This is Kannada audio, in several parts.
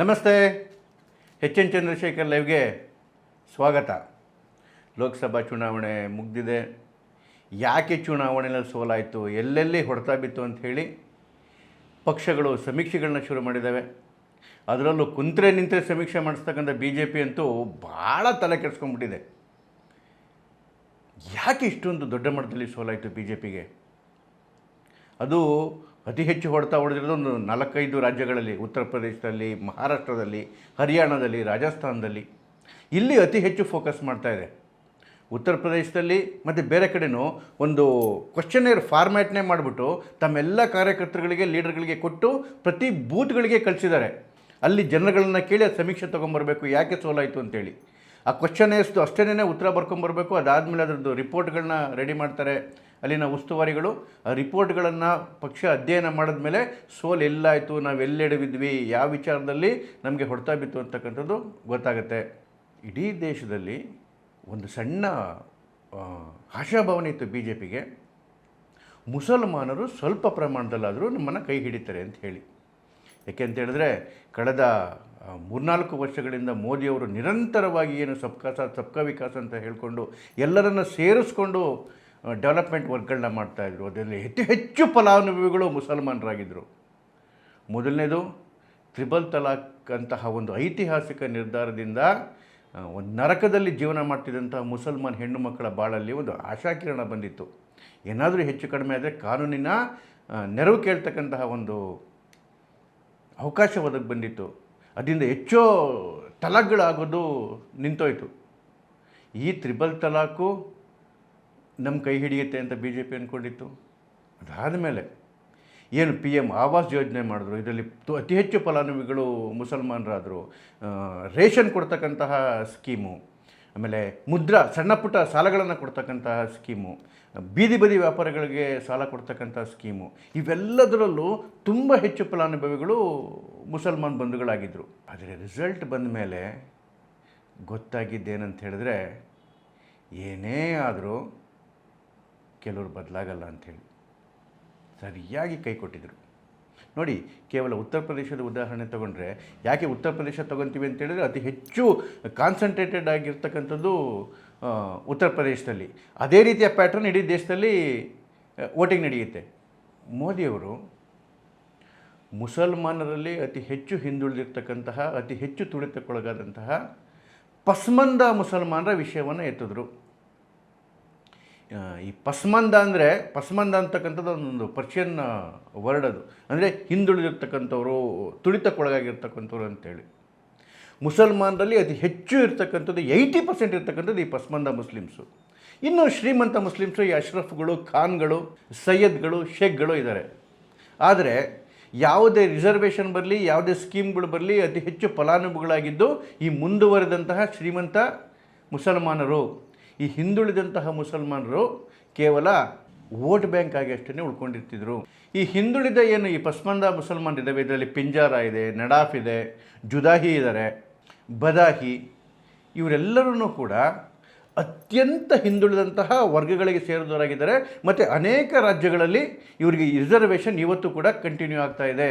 ನಮಸ್ತೆ. ಎಚ್ ಎನ್ ಚಂದ್ರಶೇಖರ್ ಲೈವ್ಗೆ ಸ್ವಾಗತ. ಲೋಕಸಭಾ ಚುನಾವಣೆ ಮುಗ್ದಿದೆ. ಯಾಕೆ ಚುನಾವಣೆಯಲ್ಲಿ ಸೋಲಾಯಿತು, ಎಲ್ಲೆಲ್ಲಿ ಹೊಡೆತ ಬಿತ್ತು ಅಂತ ಹೇಳಿ ಪಕ್ಷಗಳು ಸಮೀಕ್ಷೆಗಳನ್ನ ಶುರು ಮಾಡಿದ್ದಾವೆ ಅದರಲ್ಲೂ ಕುಂತ್ರೆ ನಿಂತರೆ ಸಮೀಕ್ಷೆ ಮಾಡಿಸ್ತಕ್ಕಂಥ ಬಿ ಜೆ ಪಿ ಅಂತೂ ಭಾಳ ತಲೆ ಕೆಡಿಸ್ಕೊಂಡ್ಬಿಟ್ಟಿದೆ. ಯಾಕೆ ಇಷ್ಟೊಂದು ದೊಡ್ಡ ಮಟ್ಟದಲ್ಲಿ ಸೋಲಾಯಿತು ಬಿ ಜೆ ಪಿಗೆ ಅದು ಅತಿ ಹೆಚ್ಚು ಹೊಡೆತ ಹೊಡೆದಿರೋದು ಒಂದು ನಾಲ್ಕೈದು ರಾಜ್ಯಗಳಲ್ಲಿ, ಉತ್ತರ ಪ್ರದೇಶದಲ್ಲಿ, ಮಹಾರಾಷ್ಟ್ರದಲ್ಲಿ, ಹರಿಯಾಣದಲ್ಲಿ, ರಾಜಸ್ಥಾನದಲ್ಲಿ. ಇಲ್ಲಿ ಅತಿ ಹೆಚ್ಚು ಫೋಕಸ್ ಮಾಡ್ತಾ ಇದೆ. ಉತ್ತರ ಪ್ರದೇಶದಲ್ಲಿ ಮತ್ತು ಬೇರೆ ಕಡೆನೂ ಒಂದು ಕ್ವಶನೇರ್ ಫಾರ್ಮ್ಯಾಟ್ನೇ ಮಾಡಿಬಿಟ್ಟು ತಮ್ಮೆಲ್ಲ ಕಾರ್ಯಕರ್ತರುಗಳಿಗೆ ಲೀಡರ್ಗಳಿಗೆ ಕೊಟ್ಟು ಪ್ರತಿ ಬೂತ್ಗಳಿಗೆ ಕಳಿಸಿದ್ದಾರೆ. ಅಲ್ಲಿ ಜನಗಳನ್ನ ಕೇಳಿ ಅದು ಸಮೀಕ್ಷೆ ತೊಗೊಂಬರ್ಬೇಕು, ಯಾಕೆ ಸೋಲಾಯಿತು ಅಂತೇಳಿ. ಆ ಕ್ವಶನೇರ್ಸ್ದು ಅಷ್ಟೇನೇ ಉತ್ತರ ಬರ್ಕೊಂಬರ್ಬೇಕು, ಅದಾದಮೇಲೆ ಅದರದ್ದು ರಿಪೋರ್ಟ್ಗಳನ್ನ ರೆಡಿ ಮಾಡ್ತಾರೆ. ಅಲ್ಲಿನ ಉಸ್ತುವಾರಿಗಳು, ಆ ರಿಪೋರ್ಟ್ಗಳನ್ನು ಪಕ್ಷ ಅಧ್ಯಯನ ಮಾಡಿದ ಮೇಲೆ ಸೋಲ್ ಎಲ್ಲಾಯಿತು, ನಾವು ಎಲ್ಲೆಡವಿದ್ವಿ, ಯಾವ ವಿಚಾರದಲ್ಲಿ ನಮಗೆ ಹೊಡೆತ ಬಿತ್ತು ಅಂತಕ್ಕಂಥದ್ದು ಗೊತ್ತಾಗುತ್ತೆ. ಇಡೀ ದೇಶದಲ್ಲಿ ಒಂದು ಸಣ್ಣ ಆಶಾಭಾವನೆ ಇತ್ತು ಬಿ ಜೆ ಪಿಗೆ ಮುಸಲ್ಮಾನರು ಸ್ವಲ್ಪ ಪ್ರಮಾಣದಲ್ಲಾದರೂ ನಮ್ಮನ್ನು ಕೈ ಹಿಡಿತಾರೆ ಅಂತ ಹೇಳಿ. ಯಾಕೆ ಹೇಳಿದ್ರೆ, ಕಳೆದ ಮೂರ್ನಾಲ್ಕು ವರ್ಷಗಳಿಂದ ಮೋದಿಯವರು ನಿರಂತರವಾಗಿ ಏನು ಸಬ್ಕಾ ಸಾಥ್ ಸಬ್ಕಾ ವಿಕಾಸ್ ಅಂತ ಹೇಳಿಕೊಂಡು ಎಲ್ಲರನ್ನು ಸೇರಿಸ್ಕೊಂಡು ಡೆವಲಪ್ಮೆಂಟ್ ವರ್ಕ್ಗಳನ್ನ ಮಾಡ್ತಾಯಿದ್ರು ಅದರಲ್ಲಿ ಹೆಚ್ಚು ಹೆಚ್ಚು ಫಲಾನುಭವಿಗಳು ಮುಸಲ್ಮಾನರಾಗಿದ್ದರು ಮೊದಲನೇದು, ತ್ರಿಬಲ್ ತಲಾಕ್ ಅಂತಹ ಒಂದು ಐತಿಹಾಸಿಕ ನಿರ್ಧಾರದಿಂದ ಒಂದು ನರಕದಲ್ಲಿ ಜೀವನ ಮಾಡ್ತಿದ್ದಂಥ ಮುಸಲ್ಮಾನ್ ಹೆಣ್ಣು ಮಕ್ಕಳ ಬಾಳಲ್ಲಿ ಒಂದು ಆಶಾಕಿರಣ ಬಂದಿತ್ತು. ಏನಾದರೂ ಹೆಚ್ಚು ಕಡಿಮೆ ಆದರೆ ಕಾನೂನಿನ ನೆರವು ಕೇಳ್ತಕ್ಕಂತಹ ಒಂದು ಅವಕಾಶ ಒದಗಿ ಬಂದಿತ್ತು. ಅದರಿಂದ ಹೆಚ್ಚೋ ತಲಾಕ್ಗಳಾಗೋದು ನಿಂತೋಯ್ತು. ಈ ತ್ರಿಬಲ್ ತಲಾಕು ನಮ್ಮ ಕೈ ಹಿಡಿಯುತ್ತೆ ಅಂತ ಬಿ ಜೆ ಪಿ ಅಂದ್ಕೊಂಡಿತ್ತು ಅದಾದ ಮೇಲೆ ಏನು ಪಿ ಎಂ ಆವಾಸ್ ಯೋಜನೆ ಮಾಡಿದ್ರು, ಇದರಲ್ಲಿ ಅತಿ ಹೆಚ್ಚು ಫಲಾನುಭವಿಗಳು ಮುಸಲ್ಮಾನರಾದರು ರೇಷನ್ ಕೊಡ್ತಕ್ಕಂತಹ ಸ್ಕೀಮು, ಆಮೇಲೆ ಮುದ್ರಾ, ಸಣ್ಣ ಪುಟ್ಟ ಸಾಲಗಳನ್ನು ಕೊಡ್ತಕ್ಕಂತಹ ಸ್ಕೀಮು, ಬೀದಿ ಬದಿ ವ್ಯಾಪಾರಿಗಳಿಗೆ ಸಾಲ ಕೊಡ್ತಕ್ಕಂಥ ಸ್ಕೀಮು, ಇವೆಲ್ಲದರಲ್ಲೂ ತುಂಬ ಹೆಚ್ಚು ಫಲಾನುಭವಿಗಳು ಮುಸಲ್ಮಾನ್ ಬಂಧುಗಳಾಗಿದ್ದರು ಆದರೆ ರಿಸಲ್ಟ್ ಬಂದ ಮೇಲೆ ಗೊತ್ತಾಗಿದ್ದೇನಂತ ಹೇಳಿದ್ರೆ ಏನೇ ಆದರೂ ಕೆಲವರು ಬದಲಾಗಲ್ಲ ಅಂಥೇಳಿ ಸರಿಯಾಗಿ ಕೈ ಕೊಟ್ಟಿದ್ದರು ನೋಡಿ, ಕೇವಲ ಉತ್ತರ ಪ್ರದೇಶದ ಉದಾಹರಣೆ ತಗೊಂಡ್ರೆ ಯಾಕೆ ಉತ್ತರ ಪ್ರದೇಶ ತೊಗೊತೀವಿ ಅಂತೇಳಿದ್ರೆ ಅತಿ ಹೆಚ್ಚು ಕಾನ್ಸಂಟ್ರೇಟೆಡ್ ಆಗಿರ್ತಕ್ಕಂಥದ್ದು ಉತ್ತರ ಪ್ರದೇಶದಲ್ಲಿ. ಅದೇ ರೀತಿಯ ಪ್ಯಾಟ್ರನ್ ಇಡೀ ದೇಶದಲ್ಲಿ ವೋಟಿಂಗ್ ನಡೆಯುತ್ತೆ. ಮೋದಿಯವರು ಮುಸಲ್ಮಾನರಲ್ಲಿ ಅತಿ ಹೆಚ್ಚು ಹಿಂದುಳಿದಿರ್ತಕ್ಕಂತಹ, ಅತಿ ಹೆಚ್ಚು ತುಳಿತಕ್ಕೊಳಗಾದಂತಹ ಪಸ್ಮಂದ ಮುಸಲ್ಮಾನರ ವಿಷಯವನ್ನು ಎತ್ತಿದ್ರು. ಈ ಪಸ್ಮಂದ ಅಂದರೆ, ಪಸ್ಮಂದ ಅಂತಕ್ಕಂಥದ್ದು ಒಂದು ಪರ್ಷಿಯನ್ ವರ್ಡ್ ಅದು. ಅಂದರೆ ಹಿಂದುಳಿದಿರ್ತಕ್ಕಂಥವ್ರು, ತುಳಿತಕ್ಕೊಳಗಾಗಿರ್ತಕ್ಕಂಥವ್ರು ಅಂತೇಳಿ. ಮುಸಲ್ಮಾನರಲ್ಲಿ ಅತಿ ಹೆಚ್ಚು ಇರ್ತಕ್ಕಂಥದ್ದು ಏಯ್ಟಿ ಪರ್ಸೆಂಟ್ ಇರ್ತಕ್ಕಂಥದ್ದು ಈ ಪಸ್ಮಂದ ಮುಸ್ಲಿಮ್ಸು. ಇನ್ನು ಶ್ರೀಮಂತ ಮುಸ್ಲಿಮ್ಸು ಈ ಅಶ್ರಫ್ಗಳು, ಖಾನ್ಗಳು, ಸೈಯದ್ಗಳು, ಶೇಖ್ಗಳು ಇದ್ದಾರೆ ಆದರೆ ಯಾವುದೇ ರಿಸರ್ವೇಷನ್ ಬರಲಿ, ಯಾವುದೇ ಸ್ಕೀಮ್ಗಳು ಬರಲಿ ಅತಿ ಹೆಚ್ಚು ಫಲಾನುಭವಿಗಳಾಗಿದ್ದು ಈ ಮುಂದುವರೆದಂತಹ ಶ್ರೀಮಂತ ಮುಸಲ್ಮಾನರು. ಈ ಹಿಂದುಳಿದಂತಹ ಮುಸಲ್ಮಾನರು ಕೇವಲ ವೋಟ್ ಬ್ಯಾಂಕ್ ಆಗಿ ಅಷ್ಟೇ ಉಳ್ಕೊಂಡಿರ್ತಿದ್ರು. ಈ ಹಿಂದುಳಿದ ಏನು ಈ ಪಸ್ಮಂದ ಮುಸಲ್ಮಾನ್ ಇದ್ದಾವೆ ಇದರಲ್ಲಿ ಪಿಂಜಾರ ಇದೆ, ನಡಾಫ್ ಇದೆ, ಜುದಾಹಿ ಇದ್ದಾರೆ ಬದಾಹಿ ಇವರೆಲ್ಲರೂ ಕೂಡ ಅತ್ಯಂತ ಹಿಂದುಳಿದಂತಹ ವರ್ಗಗಳಿಗೆ ಸೇರಿದವರಾಗಿದ್ದಾರೆ. ಮತ್ತು ಅನೇಕ ರಾಜ್ಯಗಳಲ್ಲಿ ಇವರಿಗೆ ರಿಸರ್ವೇಷನ್ ಇವತ್ತು ಕೂಡ ಕಂಟಿನ್ಯೂ ಆಗ್ತಾ ಇದೆ.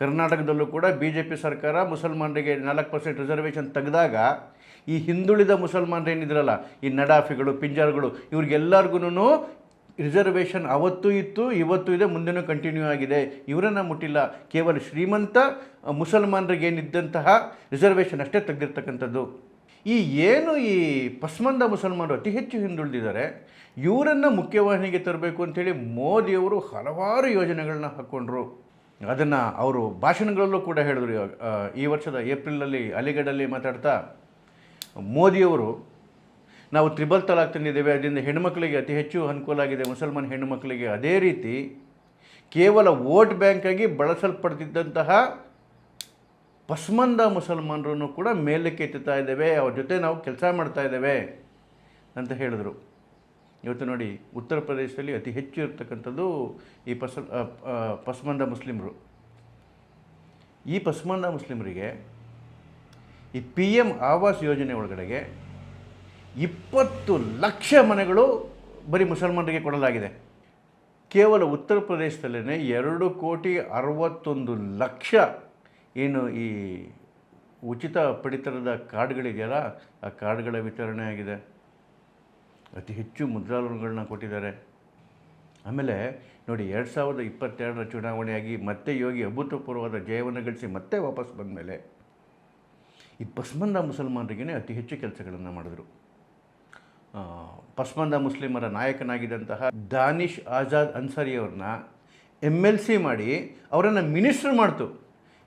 ಕರ್ನಾಟಕದಲ್ಲೂ ಕೂಡ ಬಿ ಜೆ ಪಿ ಸರ್ಕಾರ ಮುಸಲ್ಮಾನರಿಗೆ ನಾಲ್ಕು ಪರ್ಸೆಂಟ್ ರಿಸರ್ವೇಷನ್ ತೆಗೆದಾಗ ಈ ಹಿಂದುಳಿದ ಮುಸಲ್ಮಾನರು ಏನಿದ್ರಲ್ಲ ಈ ನಡಾಫಿಗಳು, ಪಿಂಜಾರ್ಗಳು ಇವ್ರಿಗೆಲ್ಲರಿಗೂ ರಿಸರ್ವೇಷನ್ ಅವತ್ತು ಇತ್ತು, ಇವತ್ತು ಇದೆ, ಮುಂದೆನೂ ಕಂಟಿನ್ಯೂ ಆಗಿದೆ. ಇವರನ್ನು ಮುಟ್ಟಿಲ್ಲ. ಕೇವಲ ಶ್ರೀಮಂತ ಮುಸಲ್ಮಾನರಿಗೇನಿದ್ದಂತಹ ರಿಸರ್ವೇಷನ್ ಅಷ್ಟೇ ತೆಗೆದಿರ್ತಕ್ಕಂಥದ್ದು. ಈ ಏನು ಈ ಪಸ್ಮಂದ ಮುಸಲ್ಮಾನರು ಅತಿ ಹೆಚ್ಚು ಹಿಂದುಳಿದಿದ್ದಾರೆ, ಇವರನ್ನು ಮುಖ್ಯವಾಹಿನಿಗೆ ತರಬೇಕು ಅಂಥೇಳಿ ಮೋದಿಯವರು ಹಲವಾರು ಯೋಜನೆಗಳನ್ನ ಹಾಕ್ಕೊಂಡ್ರು ಅದನ್ನು ಅವರು ಭಾಷಣಗಳಲ್ಲೂ ಕೂಡ ಹೇಳಿದ್ರು ಈ ವರ್ಷದ ಏಪ್ರಿಲಲ್ಲಿ ಅಲಿಗಢಲ್ಲಿ ಮಾತಾಡ್ತಾ. ಮೋದಿಯವರು, ನಾವು ತ್ರಿಬಲ್ ತಲಾಕ್ ತಂದಿದ್ದೇವೆ, ಅದರಿಂದ ಹೆಣ್ಣುಮಕ್ಕಳಿಗೆ ಅತಿ ಹೆಚ್ಚು ಅನುಕೂಲ ಆಗಿದೆ, ಮುಸಲ್ಮಾನ್ ಹೆಣ್ಣುಮಕ್ಕಳಿಗೆ ಅದೇ ರೀತಿ ಕೇವಲ ವೋಟ್ ಬ್ಯಾಂಕಾಗಿ ಬಳಸಲ್ಪಡ್ತಿದ್ದಂತಹ ಪಸ್ಮಂದ ಮುಸಲ್ಮಾನರನ್ನು ಕೂಡ ಮೇಲಕ್ಕೆ ಎತ್ತುತ್ತಾ ಇದ್ದೇವೆ, ಅವ್ರ ಜೊತೆ ನಾವು ಕೆಲಸ ಮಾಡ್ತಾ ಇದ್ದೇವೆ ಅಂತ ಹೇಳಿದರು. ಇವತ್ತು ನೋಡಿ, ಉತ್ತರ ಪ್ರದೇಶದಲ್ಲಿ ಅತಿ ಹೆಚ್ಚು ಇರ್ತಕ್ಕಂಥದ್ದು ಈ ಪಸ ಪಸ್ಮಂದ ಮುಸ್ಲಿಮರು. ಈ ಪಸ್ಮಂದ ಮುಸ್ಲಿಮರಿಗೆ ಈ ಪಿ ಎಂ ಆವಾಸ್ ಯೋಜನೆ ಒಳಗಡೆಗೆ ಇಪ್ಪತ್ತು ಲಕ್ಷ ಮನೆಗಳು ಬರೀ ಮುಸಲ್ಮಾನರಿಗೆ ಕೊಡಲಾಗಿದೆ. ಕೇವಲ ಉತ್ತರ ಪ್ರದೇಶದಲ್ಲೇ ಎರಡು ಕೋಟಿ ಅರವತ್ತೊಂದು ಲಕ್ಷ ಏನು ಈ ಉಚಿತ ಪಡಿತರದ ಕಾರ್ಡ್ಗಳಿದೆಯಲ್ಲ, ಆ ಕಾರ್ಡ್ಗಳ ವಿತರಣೆ ಆಗಿದೆ. ಅತಿ ಹೆಚ್ಚು ಮುದ್ರಾ ಲೋನ್ಗಳನ್ನ ಕೊಟ್ಟಿದ್ದಾರೆ. ಆಮೇಲೆ ನೋಡಿ, ಎರಡು ಸಾವಿರದ ಇಪ್ಪತ್ತೆರಡರ ಚುನಾವಣೆಯಾಗಿ ಮತ್ತೆ ಯೋಗಿ ಅಭೂತಪೂರ್ವವಾದ ಜಯವನ್ನು ಗಳಿಸಿ ಮತ್ತೆ ವಾಪಸ್ ಬಂದ ಮೇಲೆ ಈ ಪಸ್ಮಂದ ಮುಸಲ್ಮಾನರಿಗೇ ಅತಿ ಹೆಚ್ಚು ಕೆಲಸಗಳನ್ನು ಮಾಡಿದ್ರು. ಪಸ್ಮಂದ ಮುಸ್ಲಿಮರ ನಾಯಕನಾಗಿದ್ದಂತಹ ದಾನಿಶ್ ಆಜಾದ್ ಅನ್ಸಾರಿಯವ್ರನ್ನ ಎಂ ಎಲ್ ಸಿ ಮಾಡಿ ಅವರನ್ನು ಮಿನಿಸ್ಟ್ರ್ ಮಾಡ್ತು.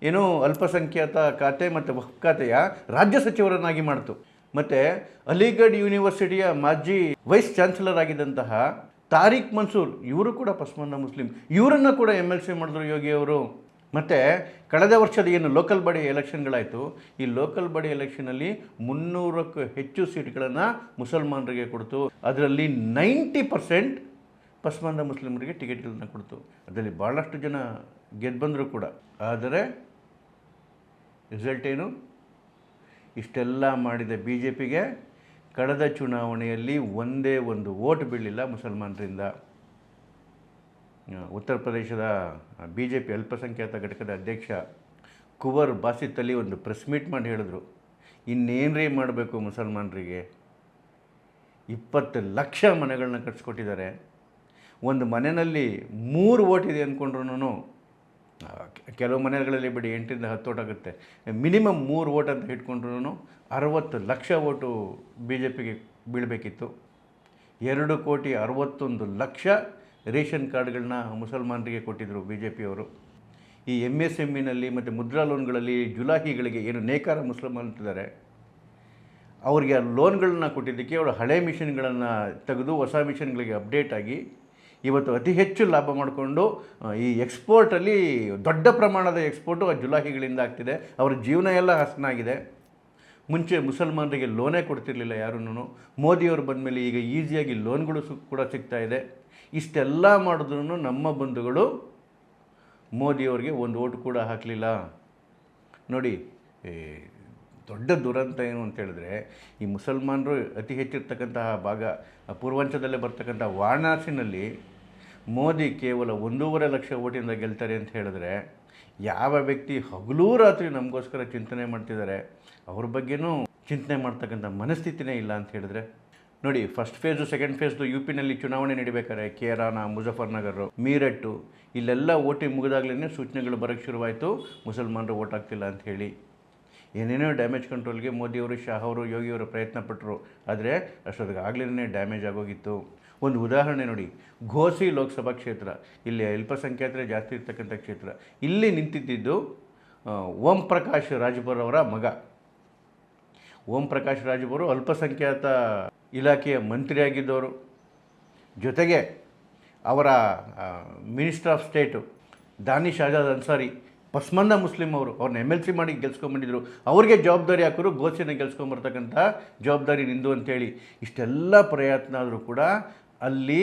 ಏನೋ ಅಲ್ಪಸಂಖ್ಯಾತ ಖಾತೆ ಮತ್ತು ವಕ್ ಖಾತೆಯ ರಾಜ್ಯ ಸಚಿವರನ್ನಾಗಿ ಮಾಡ್ತು. ಮತ್ತು ಅಲಿಗಢ್ ಯೂನಿವರ್ಸಿಟಿಯ ಮಾಜಿ ವೈಸ್ ಚಾನ್ಸಲರ್ ಆಗಿದ್ದಂತಹ ತಾರಿಕ್ ಮನ್ಸೂರ್ ಇವರು ಕೂಡ ಪಸ್ಮಂದ ಮುಸ್ಲಿಂ ಇವರನ್ನು ಕೂಡ ಎಂ ಎಲ್ ಸಿ ಮಾಡಿದ್ರು ಯೋಗಿ ಅವರು. ಮತ್ತು ಕಳೆದ ವರ್ಷದ ಏನು ಲೋಕಲ್ ಬಾಡಿ ಎಲೆಕ್ಷನ್ಗಳಾಯಿತು ಈ ಲೋಕಲ್ ಬಾಡಿ ಎಲೆಕ್ಷನಲ್ಲಿ ಮುನ್ನೂರಕ್ಕೂ ಹೆಚ್ಚು ಸೀಟ್ಗಳನ್ನು ಮುಸಲ್ಮಾನರಿಗೆ ಕೊಡ್ತು. ಅದರಲ್ಲಿ ನೈಂಟಿ ಪರ್ಸೆಂಟ್ ಪಸ್ಮಾನ ಮುಸ್ಲಿಮರಿಗೆ ಟಿಕೆಟ್ಗಳನ್ನು ಕೊಡ್ತು. ಅದರಲ್ಲಿ ಭಾಳಷ್ಟು ಜನ ಗೆದ್ದು ಬಂದರು ಕೂಡ. ಆದರೆ ರಿಸಲ್ಟ್ ಏನು? ಇಷ್ಟೆಲ್ಲ ಮಾಡಿದ ಬಿ ಜೆ ಪಿಗೆ ಕಳೆದ ಚುನಾವಣೆಯಲ್ಲಿ ಒಂದೇ ಒಂದು ಓಟ್ ಬೀಳಿಲ್ಲ ಮುಸಲ್ಮಾನರಿಂದ. ಉತ್ತರ ಪ್ರದೇಶದ ಬಿ ಜೆ ಪಿ ಅಲ್ಪಸಂಖ್ಯಾತ ಘಟಕದ ಅಧ್ಯಕ್ಷ ಕುವರ್ ಬಾಸಿತ್ತಲ್ಲಿ ಒಂದು ಪ್ರೆಸ್ ಮೀಟ್ ಮಾಡಿ ಹೇಳಿದ್ರು. ಇನ್ನೇನ್ರೀ ಮಾಡಬೇಕು ಮುಸಲ್ಮಾನರಿಗೆ? ಇಪ್ಪತ್ತು ಲಕ್ಷ ಮನೆಗಳನ್ನ ಕಟ್ಸ್ಕೊಟ್ಟಿದ್ದಾರೆ. ಒಂದು ಮನೆಯಲ್ಲಿ ಮೂರು ಓಟ್ ಇದೆ ಅಂದ್ಕೊಂಡ್ರು ಕೆಲವು ಮನೆಗಳಲ್ಲಿ ಬಿಡಿ ಎಂಟರಿಂದ ಹತ್ತು ಓಟ್ ಆಗುತ್ತೆ. ಮಿನಿಮಮ್ ಮೂರು ಓಟ್ ಅಂತ ಇಟ್ಕೊಂಡ್ರು ಅರವತ್ತು ಲಕ್ಷ ಓಟು ಬಿ ಜೆ ಪಿಗೆ ಬೀಳಬೇಕಿತ್ತು. ಎರಡು ಕೋಟಿ ಅರವತ್ತೊಂದು ಲಕ್ಷ ರೇಷನ್ ಕಾರ್ಡ್ಗಳನ್ನ ಮುಸಲ್ಮಾನರಿಗೆ ಕೊಟ್ಟಿದ್ದರು ಬಿ ಜೆ ಪಿಯವರು ಈ ಎಂ ಎಸ್ ಎಂ ಇನಲ್ಲಿ ಮತ್ತು ಮುದ್ರಾ ಲೋನ್ಗಳಲ್ಲಿ ಜುಲಾಹಿಗಳಿಗೆ ಏನು ನೇಕಾರ ಮುಸಲ್ಮಾನ್ ಅವರಿಗೆ ಆ ಲೋನ್ಗಳನ್ನ ಕೊಟ್ಟಿದ್ದಕ್ಕೆ ಅವರು ಹಳೆ ಮಿಷನ್ಗಳನ್ನು ತೆಗೆದು ಹೊಸ ಮಿಷನ್ಗಳಿಗೆ ಅಪ್ಡೇಟ್ ಆಗಿ ಇವತ್ತು ಅತಿ ಹೆಚ್ಚು ಲಾಭ ಮಾಡಿಕೊಂಡು ಈ ಎಕ್ಸ್ಪೋರ್ಟಲ್ಲಿ ದೊಡ್ಡ ಪ್ರಮಾಣದ ಎಕ್ಸ್ಪೋರ್ಟು ಆ ಜುಲಾಹಿಗಳಿಂದ ಆಗ್ತಿದೆ. ಅವರ ಜೀವನ ಎಲ್ಲ ಹಸನಾಗಿದೆ ಮುಂಚೆ ಮುಸಲ್ಮಾನರಿಗೆ ಲೋನೇ ಕೊಡ್ತಿರ್ಲಿಲ್ಲ ಯಾರೂ ಮೋದಿಯವರು ಬಂದಮೇಲೆ ಈಗ ಈಸಿಯಾಗಿ ಲೋನ್ಗಳು ಕೂಡ ಸಿಗ್ತಾ ಇದೆ. ಇಷ್ಟೆಲ್ಲ ಮಾಡಿದ್ರೂ ನಮ್ಮ ಬಂಧುಗಳು ಮೋದಿಯವರಿಗೆ ಒಂದು ಓಟು ಕೂಡ ಹಾಕಲಿಲ್ಲ. ನೋಡಿ ದೊಡ್ಡ ದುರಂತ ಏನು ಅಂತ ಹೇಳಿದ್ರೆ, ಈ ಮುಸಲ್ಮಾನರು ಅತಿ ಹೆಚ್ಚಿರ್ತಕ್ಕಂತಹ ಭಾಗ ಪೂರ್ವಾಂಚದಲ್ಲೇ ಬರ್ತಕ್ಕಂಥ ವಾರಣಾಸಿನಲ್ಲಿ ಮೋದಿ ಕೇವಲ ಒಂದೂವರೆ ಲಕ್ಷ ಓಟಿಂದ ಗೆಲ್ತಾರೆ ಅಂತ ಹೇಳಿದ್ರೆ, ಯಾವ ವ್ಯಕ್ತಿ ಹಗಲೂ ರಾತ್ರಿ ನಮಗೋಸ್ಕರ ಚಿಂತನೆ ಮಾಡ್ತಿದ್ದಾರೆ, ಅವ್ರ ಬಗ್ಗೆನೂ ಚಿಂತನೆ ಮಾಡ್ತಕ್ಕಂಥ ಮನಸ್ಥಿತಿನೇ ಇಲ್ಲ ಅಂತ ಹೇಳಿದ್ರೆ? ನೋಡಿ ಫಸ್ಟ್ ಫೇಸು ಸೆಕೆಂಡ್ ಫೇಸ್ದು ಯು ಪಿನಲ್ಲಿ ಚುನಾವಣೆ ನಡಿಬೇಕಾದ್ರೆ ಕೇರಾನ ಮುಜಫರ್ನಗರ್ ಮೀರಟ್ಟು ಇಲ್ಲೆಲ್ಲ ಓಟಿಂಗ್ ಮುಗಿದಾಗಲೇ ಸೂಚನೆಗಳು ಬರೋಕ್ಕೆ ಶುರುವಾಯಿತು. ಮುಸಲ್ಮಾನರು ಓಟ್ ಆಗ್ತಿಲ್ಲ ಅಂತ ಹೇಳಿ. ಏನೇನೋ ಡ್ಯಾಮೇಜ್ ಕಂಟ್ರೋಲ್ಗೆ ಮೋದಿಯವರು ಶಾ ಅವರು ಯೋಗಿಯವರು ಪ್ರಯತ್ನ ಪಟ್ಟರು ಆದರೆ ಅಷ್ಟೊತ್ತಿಗೆ ಆಗಲೇ ಡ್ಯಾಮೇಜ್ ಆಗೋಗಿತ್ತು. ಒಂದು ಉದಾಹರಣೆ ನೋಡಿ, ಘೋಸಿ ಲೋಕಸಭಾ ಕ್ಷೇತ್ರ, ಇಲ್ಲಿ ಅಲ್ಪಸಂಖ್ಯಾತರೇ ಜಾಸ್ತಿ ಇರ್ತಕ್ಕಂಥ ಕ್ಷೇತ್ರ, ಇಲ್ಲಿ ನಿಂತಿದ್ದಿದ್ದು ಓಂ ಪ್ರಕಾಶ್ ರಾಜ್ಭರ್ ಅವರ ಮಗ. ಓಂ ಪ್ರಕಾಶ್ ರಾಜ್ಭರು ಅಲ್ಪಸಂಖ್ಯಾತ ಇಲಾಖೆಯ ಮಂತ್ರಿಯಾಗಿದ್ದವರು, ಜೊತೆಗೆ ಅವರ minister of state Danish Azad Ansari, Pasmanda Muslim ಅವರು, ಅವ್ರನ್ನ ಎಂ ಎಲ್ ಸಿ ಮಾಡಿ ಗೆಲ್ಸ್ಕೊಂಬಂದಿದ್ರು. ಅವ್ರಿಗೆ ಜವಾಬ್ದಾರಿ ಹಾಕೋರು ಗೋಸಿನ ಗೆಲ್ಸ್ಕೊಂಬರ್ತಕ್ಕಂಥ ಜವಾಬ್ದಾರಿ ನಿಂದು ಅಂತೇಳಿ. ಇಷ್ಟೆಲ್ಲ ಪ್ರಯತ್ನ ಆದರೂ ಕೂಡ ಅಲ್ಲಿ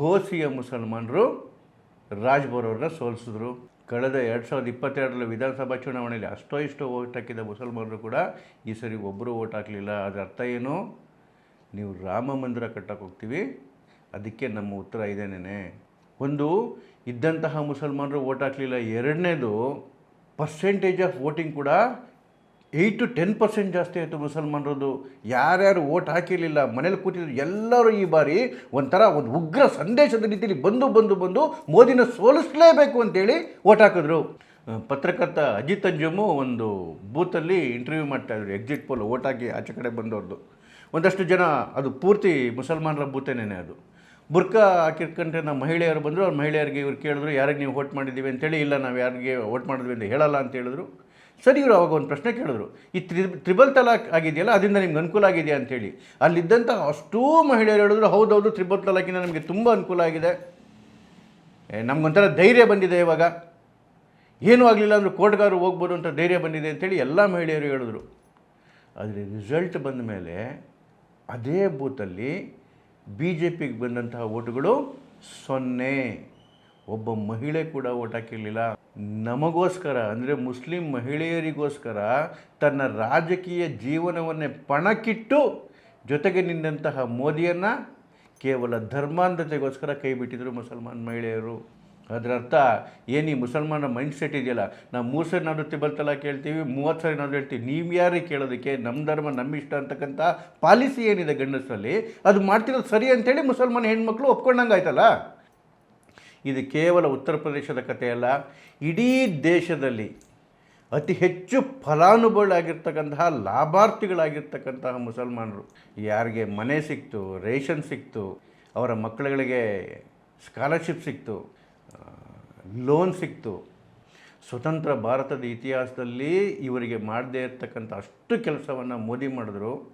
ಘೋಸಿಯ ಮುಸಲ್ಮಾನರು ರಾಜ್ಬೋರವ್ರನ್ನ ಸೋಲಿಸಿದ್ರು. ಕಳೆದ ಎರಡು ಸಾವಿರದ ಇಪ್ಪತ್ತೆರಡರಲ್ಲಿ ವಿಧಾನಸಭಾ ಚುನಾವಣೆಯಲ್ಲಿ ಅಷ್ಟೋ ಇಷ್ಟೋ ಓಟ್ ಹಾಕಿದ ಮುಸಲ್ಮಾನರು ಕೂಡ ಈ ಸರಿ ಒಬ್ಬರು ಓಟ್ ಹಾಕಲಿಲ್ಲ. ಅದರ ಅರ್ಥ ಏನು? ನೀವು ರಾಮ ಮಂದಿರ ಕಟ್ಟಕ್ಕೆ ಹೋಗ್ತೀವಿ. ಅದಕ್ಕೆ ನಮ್ಮ ಉತ್ತರ ಇದೇನೇ ಒಂದು, ಇದ್ದಂತಹ ಮುಸಲ್ಮಾನರು ಓಟ್ ಹಾಕಲಿಲ್ಲ. ಎರಡನೇದು ಪರ್ಸೆಂಟೇಜ್ ಆಫ್ ವೋಟಿಂಗ್ ಕೂಡ ಏಯ್ಟ್ ಟು ಟೆನ್ ಪರ್ಸೆಂಟ್ ಜಾಸ್ತಿ ಆಯಿತು ಮುಸಲ್ಮಾನರದ್ದು. ಯಾರ್ಯಾರು ಓಟ್ ಹಾಕಿರಲಿಲ್ಲ, ಮನೇಲಿ ಕೂತಿದ್ರು, ಎಲ್ಲರೂ ಈ ಬಾರಿ ಒಂಥರ ಒಂದು ಉಗ್ರ ಸಂದೇಶದ ರೀತಿಯಲ್ಲಿ ಬಂದು ಬಂದು ಬಂದು ಮೋದಿನ ಸೋಲಿಸಲೇಬೇಕು ಅಂತೇಳಿ ಓಟ್ ಹಾಕಿದ್ರು. ಪತ್ರಕರ್ತ ಅಜಿತ್ ಅಂಜುಮು ಒಂದು ಬೂತಲ್ಲಿ ಇಂಟರ್ವ್ಯೂ ಮಾಡ್ತಾಯಿದ್ರು ಎಕ್ಸಿಟ್ ಪೋಲ್ ಓಟ್ ಹಾಕಿ ಆಚೆ ಕಡೆ ಬಂದವ್ರದ್ದು. ಒಂದಷ್ಟು ಜನ, ಅದು ಪೂರ್ತಿ ಮುಸಲ್ಮಾನರ ಬೂತೇನೇ ಅದು. ಬುರ್ಕಾ ಹಾಕಿರ್ಕೊಂಡ್ರೆ ನಮ್ಮ ಮಹಿಳೆಯರು ಬಂದರು, ಅವ್ರ ಮಹಿಳೆಯರಿಗೆ ಇವ್ರು ಕೇಳಿದ್ರು, ಯಾರಿಗೆ ನೀವು ವೋಟ್ ಮಾಡಿದ್ದೀವಿ? ಅಂತೇಳಿ, ಇಲ್ಲ, ನಾವು ಯಾರಿಗೆ ವೋಟ್ ಮಾಡಿದ್ವಿ ಅಂತ ಹೇಳಲ್ಲ ಅಂತ ಹೇಳಿದ್ರು. ಸರಿ, ಇವರು ಅವಾಗ ಒಂದು ಪ್ರಶ್ನೆ ಕೇಳಿದ್ರು, ಈ ತ್ರಿ, ತ್ರಿಬಲ್ ತಲಾಕ್ ಆಗಿದೆಯಲ್ಲ ಅದರಿಂದ ನಿಮ್ಗೆ ಅನುಕೂಲ ಆಗಿದೆಯಾ? ಅಂತೇಳಿ ಅಲ್ಲಿದ್ದಂಥ ಅಷ್ಟೂ ಮಹಿಳೆಯರು ಹೇಳಿದ್ರು ಹೌದೌದು ತ್ರಿಬಲ್ ತಲಾಕಿಂದ ನಮಗೆ ತುಂಬ ಅನುಕೂಲ ಆಗಿದೆ. ನಮಗೊಂಥರ ನಮ್ಗೊಂಥರ ಧೈರ್ಯ ಬಂದಿದೆ ಇವಾಗ. ಏನೂ ಆಗಲಿಲ್ಲ ಅಂದರೂ ಕೋರ್ಟ್ಗಾರು ಹೋಗ್ಬೋದು ಅಂತ ಧೈರ್ಯ ಬಂದಿದೆ ಅಂತೇಳಿ ಎಲ್ಲ ಮಹಿಳೆಯರು ಹೇಳಿದ್ರು. ಆದರೆ ರಿಸಲ್ಟ್ ಬಂದ ಮೇಲೆ ಅದೇ ಬೂತಲ್ಲಿ ಬಿ ಜೆ ಪಿಗೆ ಬಂದಂತಹ ಓಟುಗಳು ಸೊನ್ನೆ. ಒಬ್ಬ ಮಹಿಳೆ ಕೂಡ ಓಟ್ ಹಾಕಿರಲಿಲ್ಲ. ನಮಗೋಸ್ಕರ, ಅಂದರೆ ಮುಸ್ಲಿಂ ಮಹಿಳೆಯರಿಗೋಸ್ಕರ ತನ್ನ ರಾಜಕೀಯ ಜೀವನವನ್ನೇ ಪಣಕ್ಕಿಟ್ಟು ಜೊತೆಗೆ ನಿಂತಹ ಮೋದಿಯನ್ನು ಕೇವಲ ಧರ್ಮಾಂಧತೆಗೋಸ್ಕರ ಕೈ ಬಿಟ್ಟಿದ್ದರು ಮುಸಲ್ಮಾನ್ ಮಹಿಳೆಯರು. ಅದರ ಅರ್ಥ ಏನು ಈ ಮುಸಲ್ಮಾನ ಮೈಂಡ್ ಸೆಟ್ ಇದೆಯಲ್ಲ, ನಾವು ಮೂರು ಸರಿ ನಾವು ಬರ್ತಲ್ಲ ಕೇಳ್ತೀವಿ ಮೂವತ್ತು ಸರಿ ನಾವು ಹೇಳ್ತೀವಿ, ನೀವು ಯಾರೇ ಕೇಳೋದಕ್ಕೆ ನಮ್ಮ ಧರ್ಮ ನಮ್ಮ ಇಷ್ಟ ಅಂತಕ್ಕಂಥ ಪಾಲಿಸಿ ಏನಿದೆ ಗಂಡಸರಲ್ಲಿ, ಅದು ಮಾಡ್ತಿರೋದು ಸರಿ ಅಂತೇಳಿ ಮುಸಲ್ಮಾನ ಹೆಣ್ಮಕ್ಳು ಒಪ್ಕೊಂಡಂಗೆ ಆಯ್ತಲ್ಲ ಇದು ಕೇವಲ ಉತ್ತರ ಪ್ರದೇಶದ ಕಥೆಯಲ್ಲ ಇಡೀ ದೇಶದಲ್ಲಿ ಅತಿ ಹೆಚ್ಚು ಫಲಾನುಭವಿಗಳಾಗಿರ್ತಕ್ಕಂತಹ ಲಾಭಾರ್ಥಿಗಳಾಗಿರ್ತಕ್ಕಂತಹ ಮುಸಲ್ಮಾನರು. ಯಾರಿಗೆ ಮನೆ ಸಿಕ್ತು, ರೇಷನ್ ಸಿಕ್ತು, ಅವರ ಮಕ್ಕಳುಗಳಿಗೆ ಸ್ಕಾಲರ್ಶಿಪ್ ಸಿಕ್ತು ಲೋನ್ ಸಿಕ್ತು. ಸ್ವತಂತ್ರ ಭಾರತದ ಇತಿಹಾಸದಲ್ಲಿ ಇವರಿಗೆ ಮಾಡದೇ ಇರತಕ್ಕಂಥ ಅಷ್ಟು ಕೆಲಸವನ್ನು ಮೋದಿ ಮಾಡಿದ್ರು.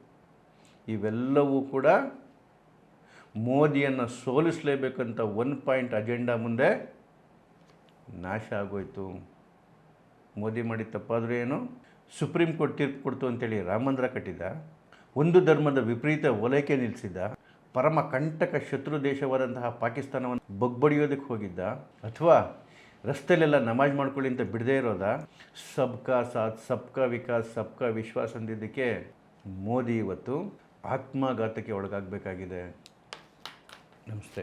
ಇವೆಲ್ಲವೂ ಕೂಡ ಮೋದಿಯನ್ನು ಸೋಲಿಸಲೇಬೇಕಂತ ಒನ್ ಪಾಯಿಂಟ್ ಅಜೆಂಡಾ ಮುಂದೆ ನಾಶ ಆಗೋಯ್ತು. ಮೋದಿ ಮಾಡಿ ತಪ್ಪಾದರೂ ಏನು? ಸುಪ್ರೀಂ ಕೋರ್ಟ್ ತೀರ್ಪು ಕೊಡ್ತು ಅಂತೇಳಿ ರಾಮ ಕಟ್ಟಿದ ಒಂದು ಧರ್ಮದ ವಿಪರೀತ ಒಲೈಕೆ ನಿಲ್ಲಿಸಿದ್ದ ಪರಮ ಕಂಟಕ ಶತ್ರು ದೇಶವಾದಂತಹ ಪಾಕಿಸ್ತಾನವನ್ನು ಬಗ್ಬಡಿಯೋದಕ್ಕೆ ಹೋಗಿದ್ದ ಅಥವಾ ರಸ್ತೆಲೆಲ್ಲ ನಮಾಜ್ ಮಾಡ್ಕೊಳ್ಳಿ ಅಂತ ಬಿಡದೇ ಇರೋದ, ಸಬ್ಕಾ ಸಾಥ್, ಸಬ್ಕಾ ವಿಕಾಸ್, ಸಬ್ಕಾ ವಿಶ್ವಾಸ್ ಅಂದಿದ್ದಕ್ಕೆ ಮೋದಿ ಇವತ್ತು ಆತ್ಮಘಾತಕ್ಕೆ ಒಳಗಾಗಬೇಕಾಗಿದೆ. ನಮಸ್ತೆ.